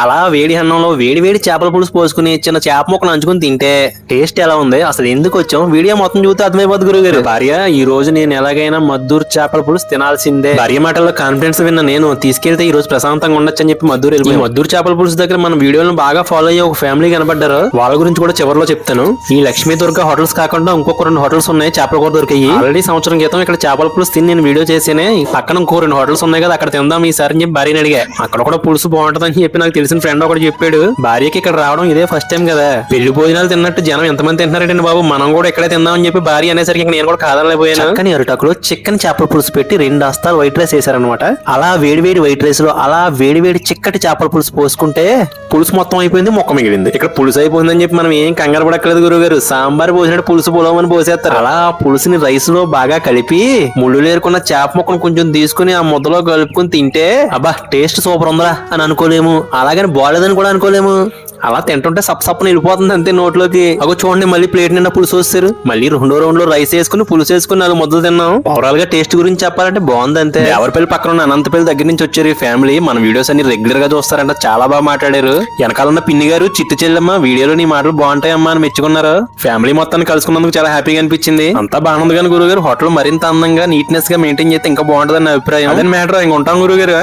అలా వేడి అన్నంలో వేడి వేడి చేపల పులుసు పోసుకుని చిన్న చేప ముక్కను అంచుకుని తింటే టేస్ట్ ఎలా ఉంది? అసలు ఎందుకు వచ్చాం? వీడియో మొత్తం చూస్తే అర్థమైపోద్ది గురువు గారు భార్య ఈ రోజు నేను ఎలాగైనా మద్దూరు చేపల పులుసు తినాల్సిందే. భార్య మాటల్లో కాన్ఫిడెన్స్ విన్న నేను తీసుకెళ్తే ఈ రోజు ప్రశాంతంగా ఉండొచ్చు అని చెప్పి మద్దూరు వెళ్ళి మద్దూరు చేపల పులుసు దగ్గర మన వీడియోలను బాగా ఫాలో అయ్యే ఒక ఫ్యామిలీ కనబడ్డారు. వాళ్ళ గురించి కూడా చివరిలో చెప్తాను. ఈ లక్ష్మీ దుర్గ హోటల్స్ కాకుండా ఇంకొక రెండు హోటల్స్ ఉన్నాయి. చేపల కూర దొరికాయి. ఆల్రెడీ సంవత్సరం క్రితం ఇక్కడ చేపల పులుసు తిని నేను వీడియో చేసేనే. ఈ పక్కన ఇంకో రెండు హోటల్స్ ఉన్నాయి కదా అక్కడ తిందాం ఈసారి అని చెప్పి భార్యని అడిగా. అక్కడ కూడా పులుసు బాగుంటది అని చెప్పి నాకు తెలిసిన ఫ్రెండ్ ఒకటి చెప్పాడు భార్యకి ఇక్కడ రావడం ఇదే ఫస్ట్ టైం కదా. పెళ్ళి భోజనాలు తిన్నట్టు జనం ఎంతమంది తింటున్నారండి బాబు. మనం కూడా ఇక్కడే తిందామని చెప్పి భార్య అనేసరికి నేను కూడా కాదనలేకపోయాను. కానీ అరటాకులో చికెన్ చేపల పులుసు పెట్టి రెండు అస్తాలు వైట్ రైస్ వేసారనమాట అలా వేడి వేడి వైట్ రైస్లో అలా వేడి వేడి చిక్కటి చేపల పులుసు పోసుకుంటే పులుసు మొత్తం అయిపోయింది మొక్క మిగిలింది. ఇక్కడ పులుసు అయిపోయిందని చెప్పి మనం ఏం కంగారు పడక్కలేదు గురువు గారు సాంబార్ పోసినట్టు పులుసు పొలవని పోసేస్తారు. అలా పులుసుని రైస్లో బాగా కలిపి ముళ్ళు లేరుకున్న చేప ముక్కను కొంచెం తీసుకుని ఆ ముద్దలో కలుపుకుని తింటే అబ్బా టేస్ట్ సూపర్ ఉందిరా అని అనుకోలేము. అలాగని బాగాలేదని కూడా అనుకోలేము. అలా తింటుంటే సప్ సప్పని వెళ్ళిపోతుంది అంతే నోట్లోకి. అగో చూడండి మళ్ళీ ప్లేట్ నిండా పులుసు వస్తారు. మళ్ళీ రెండో రౌండ్లో రైస్ వేసుకుని పులుసు వేసుకుని నాలుగు ముద్దలు తిన్నాం. ఓవరాల్గా టేస్ట్ గురించి చెప్పాలంటే బాగుంది అంతే. ఎవరిపల్లి పక్కన ఉన్న అనంతపల్లి దగ్గర నుంచి వచ్చారు ఈ ఫ్యామిలీ. మన వీడియోస్ అన్ని రెగ్యులర్గా చూస్తారంట. చాలా బాగా మాట్లాడారు. వెనకాలన్న పిన్ని గారు చిట్టు చెల్లెమ్మ వీడియోలో నీ మాటలు బాగుంటాయమ్మా అని మెచ్చుకున్నారు. ఫ్యామిలీ మొత్తాన్ని కలుసుకున్నందుకు చాలా హ్యాపీగా అనిపించింది. అంతా బాగుంది కానీ గురువు గారు హోటల్ మరింత అందంగా నీట్నెస్గా మెయింటైన్ చేస్తే ఇంకా బాగుంటుందని నా అభిప్రాయం. అదే మ్యాటర్ ఇంక ఉంటాం గురువు గారు